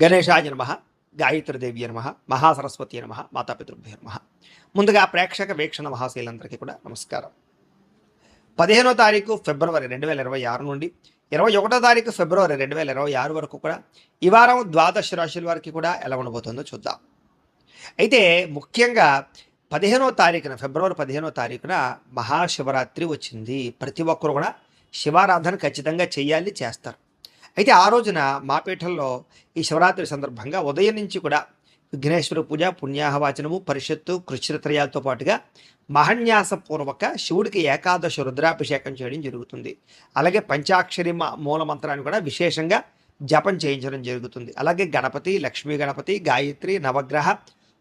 గణేశాయ నమ గాయత్రిదేవి నమ మహాసరస్వతి నమ మాతాపితృభ్య నమ. ముందుగా ప్రేక్షక వీక్షణ మహాశీలందరికీ కూడా నమస్కారం. పదిహేనో తారీఖు ఫిబ్రవరి రెండు వేల ఇరవై ఆరు నుండి ఇరవై ఒకటో తారీఖు ఫిబ్రవరి రెండు వేల ఇరవై ఆరు వరకు కూడా ఈ వారం ద్వాదశ రాశుల వారికి కూడా ఎలా ఉండబోతుందో చూద్దాం. అయితే ముఖ్యంగా పదిహేనో తారీఖున ఫిబ్రవరి పదిహేనో తారీఖున మహాశివరాత్రి వచ్చింది. ప్రతి ఒక్కరు కూడా శివారాధన ఖచ్చితంగా చేయాలి చేస్తారు. అయితే ఆ రోజున మా ఈ శివరాత్రి సందర్భంగా ఉదయం నుంచి కూడా విఘ్నేశ్వర పూజ పుణ్యాహవాచనము పరిషత్తు కృష్ణత్రయాలతో పాటుగా మహన్యాసపూర్వక శివుడికి ఏకాదశ రుద్రాభిషేకం చేయడం జరుగుతుంది. అలాగే పంచాక్షరి మ- మూల మంత్రాన్ని కూడా విశేషంగా జపం చేయించడం జరుగుతుంది. అలాగే గణపతి లక్ష్మీ గణపతి గాయత్రి నవగ్రహ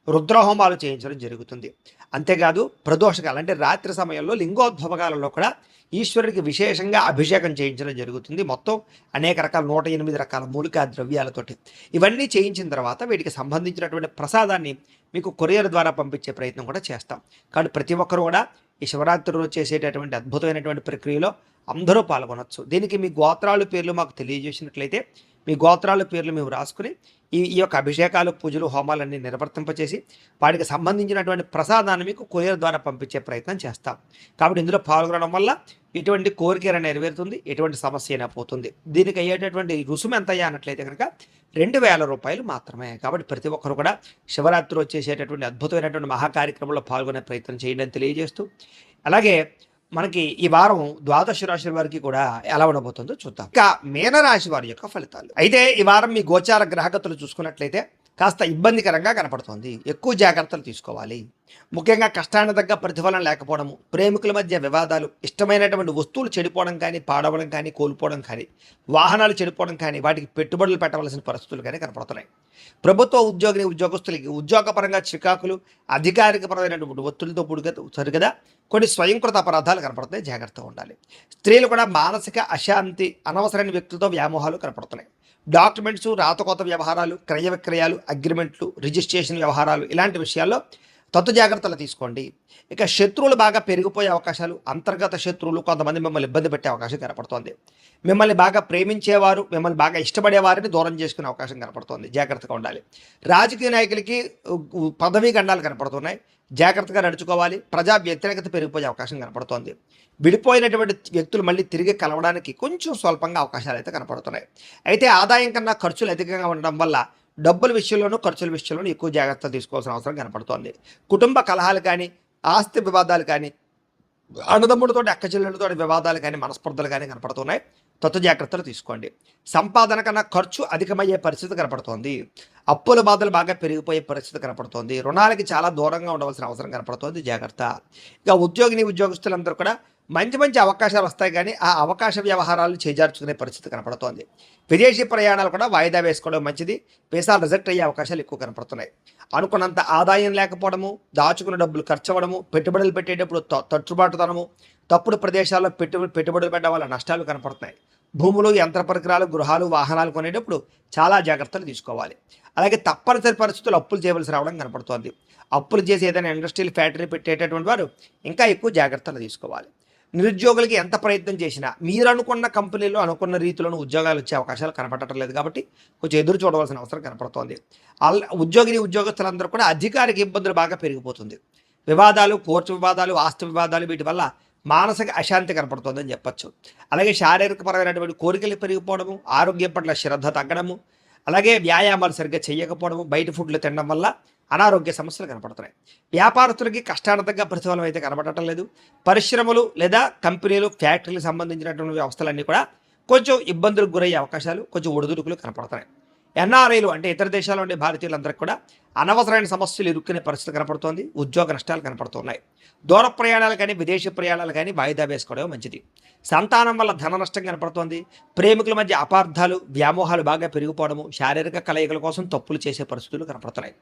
రుద్రహోమాలు చేయించడం జరుగుతుంది. అంతేకాదు ప్రదోషకాలు అంటే రాత్రి సమయంలో లింగోద్భవకాలలో కూడా ఈశ్వరుడికి విశేషంగా అభిషేకం చేయించడం జరుగుతుంది. మొత్తం అనేక రకాల నూట ఎనిమిది రకాల మూలికా ద్రవ్యాలతోటి. ఇవన్నీ చేయించిన తర్వాత వీటికి సంబంధించినటువంటి ప్రసాదాన్ని మీకు కొరియర్ ద్వారా పంపించే ప్రయత్నం కూడా చేస్తాం. కాబట్టి ప్రతి ఒక్కరు కూడా ఈ శివరాత్రి రోజు చేసేటటువంటి అద్భుతమైనటువంటి ప్రక్రియలో అందరూ పాల్గొనవచ్చు దీనికి మీ గోత్రాల పేర్లు మాకు తెలియజేసినట్లయితే మీ గోత్రాల పేర్లు మేము రాసుకుని ఈ ఈ యొక్క అభిషేకాలు పూజలు హోమాలన్నీ నిర్వర్తింపచేసి వాటికి సంబంధించినటువంటి ప్రసాదాన్ని మీకు కొరియర్ ద్వారా పంపించే ప్రయత్నం చేస్తాం. కాబట్టి ఇందులో పాల్గొనడం వల్ల ఎటువంటి కోరికేర నెరవేరుతుంది? ఎటువంటి సమస్య అయినా పోతుంది. దీనికి అయ్యేటటువంటి రుసుము ఎంత అయ్యా అన్నట్లయితే కనుక రెండు వేల రూపాయలు మాత్రమే. కాబట్టి ప్రతి ఒక్కరు కూడా శివరాత్రి వచ్చేసేటటువంటి అద్భుతమైనటువంటి మహాకార్యక్రమంలో పాల్గొనే ప్రయత్నం చేయండి అని తెలియజేస్తూ అలాగే మనకి ఈ వారం ద్వాదశ రాశుల వారికి కూడా ఎలా ఉండబోతుందో చూద్దాం. ఇక మీనరాశి వారి యొక్క ఫలితాలు. అయితే ఈ వారం మీ గోచార గ్రహగతులు చూసుకున్నట్లయితే కాస్త ఇబ్బందికరంగా కనపడుతోంది. ఎక్కువ జాగ్రత్తలు తీసుకోవాలి. ముఖ్యంగా కష్టాన్ని తగ్గ ప్రతిఫలం లేకపోవడము ప్రేమికుల మధ్య వివాదాలు ఇష్టమైనటువంటి వస్తువులు చెడిపోవడం కానీ పాడవడం కానీ కోల్పోవడం కానీ వాహనాలు చెడిపోవడం కానీ వాటికి పెట్టుబడులు పెట్టవలసిన పరిస్థితులు కానీ కనపడుతున్నాయి. ప్రభుత్వ ఉద్యోగిని ఉద్యోగస్తులకి ఉద్యోగపరంగా చికాకులు అధికారికపరమైనటువంటి ఒత్తిడితో పుడుక సరిగదా? కొన్ని స్వయంకృత అపరాధాలు కనపడుతున్నాయి. జాగ్రత్తగా ఉండాలి. స్త్రీలు కూడా మానసిక అశాంతి అనవసరమైన వ్యక్తులతో వ్యామోహాలు కనపడుతున్నాయి. డాక్యుమెంట్స్ రాత కొత్త వ్యవహారాలు క్రయ విక్రయాలు అగ్రిమెంట్లు రిజిస్ట్రేషన్ వ్యవహారాలు ఇలాంటి విషయాల్లో తత్తు జాగ్రత్తలు తీసుకోండి. ఇక శత్రువులు బాగా పెరిగిపోయే అవకాశాలు అంతర్గత శత్రువులు కొంతమంది మిమ్మల్ని ఇబ్బంది పెట్టే అవకాశం కనపడుతోంది. మిమ్మల్ని బాగా ప్రేమించేవారు మిమ్మల్ని బాగా ఇష్టపడేవారిని దూరం చేసుకునే అవకాశం కనపడుతోంది. జాగ్రత్తగా ఉండాలి. రాజకీయ నాయకులకి పదవీ గండాలు కనపడుతున్నాయి. జాగ్రత్తగా నడుచుకోవాలి. ప్రజా వ్యతిరేకత పెరిగిపోయే అవకాశం కనపడుతోంది. విడిపోయినటువంటి వ్యక్తులు మళ్ళీ తిరిగి కలవడానికి కొంచెం స్వల్పంగా అవకాశాలు అయితే కనపడుతున్నాయి. అయితే ఆదాయం కన్నా ఖర్చులు అధికంగా ఉండడం వల్ల డబ్బుల విషయంలోనూ ఖర్చుల విషయంలోనూ ఎక్కువ జాగ్రత్త తీసుకోవాల్సిన అవసరం కనపడుతోంది. కుటుంబ కలహాలు కానీ ఆస్తి వివాదాలు కానీ అన్నదమ్ముడితో అక్కచెల్లెళ్ళతో వివాదాలు కానీ మనస్పర్ధలు కానీ కనపడుతున్నాయి. తత్వ జాగ్రత్తలు తీసుకోండి. సంపాదన కన్నా ఖర్చు అధికమయ్యే పరిస్థితి కనపడుతోంది. అప్పుల బాధలు బాగా పెరిగిపోయే పరిస్థితి కనపడుతోంది. రుణాలకి చాలా దూరంగా ఉండవలసిన అవసరం కనపడుతోంది. జాగ్రత్త. ఇక ఉద్యోగిని ఉద్యోగస్తులందరూ కూడా మంచి మంచి అవకాశాలు వస్తాయి కానీ ఆ అవకాశ వ్యవహారాలు చేజార్చుకునే పరిస్థితి కనపడుతోంది. విదేశీ ప్రయాణాలు కూడా వాయిదా వేసుకోవడం మంచిది. వీసాలు రిజెక్ట్ అయ్యే అవకాశాలు ఎక్కువ కనపడుతున్నాయి. అనుకున్నంత ఆదాయం లేకపోవడము దాచుకున్న డబ్బులు ఖర్చు అవ్వడము పెట్టుబడులు పెట్టేటప్పుడు త- తట్టుబాటుతనము తప్పుడు ప్రదేశాల్లో పెట్టుబడి పెట్టుబడులు పెట్టడం వల్ల నష్టాలు కనపడుతున్నాయి. భూములు యంత్ర పరికరాలు గృహాలు వాహనాలు కొనేటప్పుడు చాలా జాగ్రత్తలు తీసుకోవాలి. అలాగే తప్పనిసరి పరిస్థితులు అప్పులు చేయవలసి రావడం కనపడుతోంది. అప్పులు చేసి ఏదైనా ఇండస్ట్రియల్ ఫ్యాక్టరీ పెట్టేటటువంటి వారు ఇంకా ఎక్కువ జాగ్రత్తలు తీసుకోవాలి. నిరుద్యోగులకి ఎంత ప్రయత్నం చేసినా మీరు అనుకున్న కంపెనీలో అనుకున్న రీతిలోనూ ఉద్యోగాలు వచ్చే అవకాశాలు కనపడటం లేదు కాబట్టి కొంచెం ఎదురు చూడవలసిన అవసరం కనపడుతోంది. ఉద్యోగిని ఉద్యోగస్తులందరూ కూడా అధికారిక ఇబ్బందులు బాగా పెరిగిపోతుంది. వివాదాలు కోర్టు వివాదాలు ఆస్తి వివాదాలు వీటి వల్ల మానసిక అశాంతి కనపడుతుందని చెప్పొచ్చు. అలాగే శారీరకపరమైనటువంటి కోరికలు పెరిగిపోవడము ఆరోగ్యం పట్ల శ్రద్ధ తగ్గడము అలాగే వ్యాయామాలు సరిగ్గా చేయకపోవడము బయట ఫుడ్లు తినడం వల్ల అనారోగ్య సమస్యలు కనపడుతున్నాయి. వ్యాపారస్తులకి కష్టార్థంగా ప్రతిఫలం అయితే కనపడటం లేదు. పరిశ్రమలు లేదా కంపెనీలు ఫ్యాక్టరీలకు సంబంధించినటువంటి వ్యవస్థలన్నీ కూడా కొంచెం ఇబ్బందులకు గురయ్యే అవకాశాలు కొంచెం ఒడిదుడుకులు కనపడుతున్నాయి. ఎన్ఆర్ఐలు అంటే ఇతర దేశాల ఉండే భారతీయులందరికీ కూడా అనవసరమైన సమస్యలు ఇరుక్కునే పరిస్థితి కనపడుతోంది. ఉద్యోగ నష్టాలు కనపడుతున్నాయి. దూర ప్రయాణాలు కానీ విదేశీ ప్రయాణాలు కానీ వాయిదా వేసుకోవడం మంచిది. సంతానం వల్ల ధన నష్టం కనపడుతోంది. ప్రేమికుల మధ్య అపార్థాలు వ్యామోహాలు బాగా పెరిగిపోవడము శారీరక కలయికల కోసం తప్పులు చేసే పరిస్థితులు కనపడుతున్నాయి.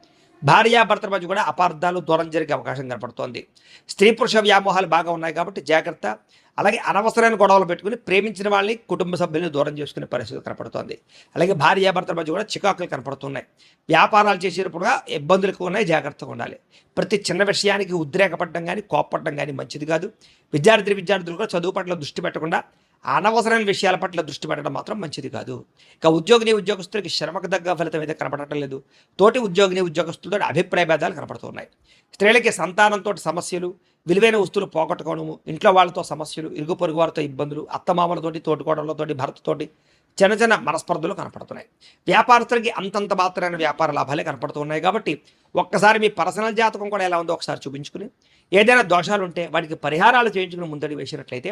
భార్యాభర్తల మధ్య కూడా అపార్థాలు దూరం జరిగే అవకాశం కనపడుతోంది. స్త్రీ పురుష వ్యామోహాలు బాగా ఉన్నాయి కాబట్టి జాగ్రత్త. అలాగే అనవసరమైన గొడవలు పెట్టుకుని ప్రేమించిన వాళ్ళని కుటుంబ సభ్యుల్ని దూరం చేసుకునే పరిస్థితి కనపడుతోంది. అలాగే భార్యాభర్తల మధ్య కూడా చికాకులు కనపడుతున్నాయి. వ్యాపారాలు చేసేటప్పుడు ఇబ్బందులు ఎక్కువ ఉన్నాయి జాగ్రత్తగా ఉండాలి. ప్రతి చిన్న విషయానికి ఉద్రేకపడడం కానీ కోప్పడడం కానీ మంచిది కాదు. విద్యార్థి విద్యార్థులు కూడా చదువు పట్ల దృష్టి పెట్టకుండా అనవసరమైన విషయాల పట్ల దృష్టి పెట్టడం మాత్రం మంచిది కాదు. ఇక ఉద్యోగిని ఉద్యోగస్తులకి శ్రమకు తగ్గ ఫలితం అయితే కనపడటం లేదు. తోటి ఉద్యోగిని ఉద్యోగస్తులతో అభిప్రాయ భేదాలు కనపడుతున్నాయి. స్త్రీలకి సంతానంతో సమస్యలు విలువైన వస్తువులు పోగొట్టుకోవడము ఇంట్లో వాళ్ళతో సమస్యలు ఇరుగు పొరుగు వారితో ఇబ్బందులు అత్తమామలతోటి తోటికోడలతోటి భర్తతోటి చిన్న చిన్న మనస్పర్ధలు కనపడుతున్నాయి. వ్యాపారస్తులకి అంతంత మాత్రమైన వ్యాపార లాభాలే కనపడుతున్నాయి కాబట్టి ఒక్కసారి మీ పర్సనల్ జాతకం కూడా ఎలా ఉందో ఒకసారి చూపించుకుని ఏదైనా దోషాలు ఉంటే వాటికి పరిహారాలు చేయించుకుని ముందడి వేసినట్లయితే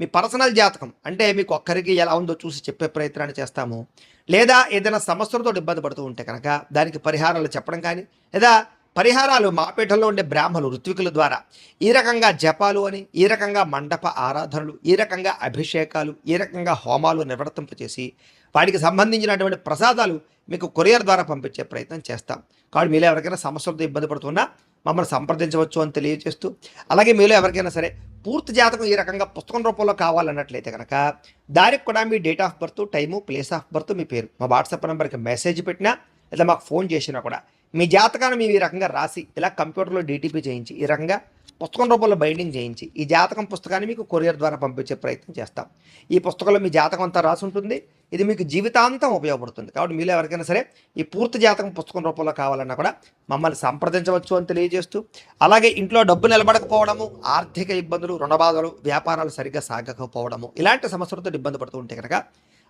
మీ పర్సనల్ జాతకం. అంటే మీకు ఒక్కరికి ఎలా ఉందో చూసి చెప్పే ప్రయత్నాన్ని చేస్తాము. లేదా ఏదైనా సమస్యలతో ఇబ్బంది పడుతూ ఉంటే కనుక దానికి పరిహారాలు చెప్పడం కానీ లేదా పరిహారాలు మాపేటలో ఉండే బ్రాహ్మలు ఋత్వికుల ద్వారా ఈ రకంగా జపాలు అని ఈ రకంగా మండప ఆరాధనలు ఈ రకంగా అభిషేకాలు ఈ రకంగా హోమాలు నిర్వర్తింపచేసి వాటికి సంబంధించినటువంటి ప్రసాదాలు మీకు కొరియర్ ద్వారా పంపించే ప్రయత్నం చేస్తాం. కాబట్టి మీలో ఎవరికైనా సమస్యలతో ఇబ్బంది పడుతున్నా మమ్మల్ని సంప్రదించవచ్చు అని తెలియజేస్తూ అలాగే మీలో ఎవరికైనా సరే పూర్తి జాతకం ఈ రకంగా పుస్తకం రూపంలో కావాలన్నట్లయితే కనుక దానికి కూడా మీ date of birth time place of birth మీ పేరు మా వాట్సాప్ నెంబర్కి మెసేజ్ పెట్టినా లేదా మాకు ఫోన్ చేసినా కూడా మీ జాతకాన్ని మేము ఈ రకంగా రాసి ఇలా కంప్యూటర్లో డీటీపీ చేయించి ఈ రకంగా పుస్తకం రూపంలో బైండింగ్ చేయించి ఈ జాతకం పుస్తకాన్ని మీకు కొరియర్ ద్వారా పంపించే ప్రయత్నం చేస్తాం. ఈ పుస్తకంలో మీ జాతకం అంతా రాసి ఉంటుంది ఇది మీకు జీవితాంతం ఉపయోగపడుతుంది. కాబట్టి మీరు ఎవరికైనా సరే ఈ పూర్తి జాతకం పుస్తకం రూపంలో కావాలన్నా కూడా మమ్మల్ని సంప్రదించవచ్చు అని తెలియజేస్తూ అలాగే ఇంట్లో డబ్బు నిలబడకపోవడము ఆర్థిక ఇబ్బందులు రుణబాధలు వ్యాపారాలు సరిగ్గా సాగకపోవడము ఇలాంటి సమస్యలతో ఇబ్బంది పడుతూ ఉంటే కనుక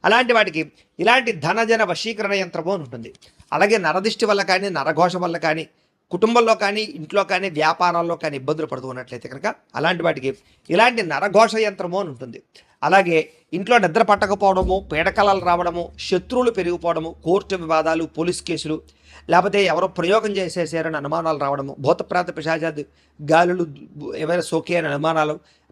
అలాంటి వాటికి ఇలాంటి ధనజన వశీకరణ యంత్రము అని ఉంటుంది. అలాగే నరదిష్టి వల్ల కానీ నరఘోష వల్ల కానీ కుటుంబంలో కానీ ఇంట్లో కానీ వ్యాపారాల్లో కానీ ఇబ్బందులు పడుతూ ఉన్నట్లయితే కనుక అలాంటి వాటికి ఇలాంటి నరఘోష యంత్రము అని ఉంటుంది. అలాగే ఇంట్లో నిద్ర పట్టకపోవడము పీడకలాలు రావడము శత్రువులు పెరిగిపోవడము కోర్టు వివాదాలు పోలీస్ కేసులు లేకపోతే ఎవరో ప్రయోగం చేసేసారని అనుమానాలు రావడము భూతప్రాంత పిశాచాది గాలులు ఏమైనా సోకే అని అనుమానాలు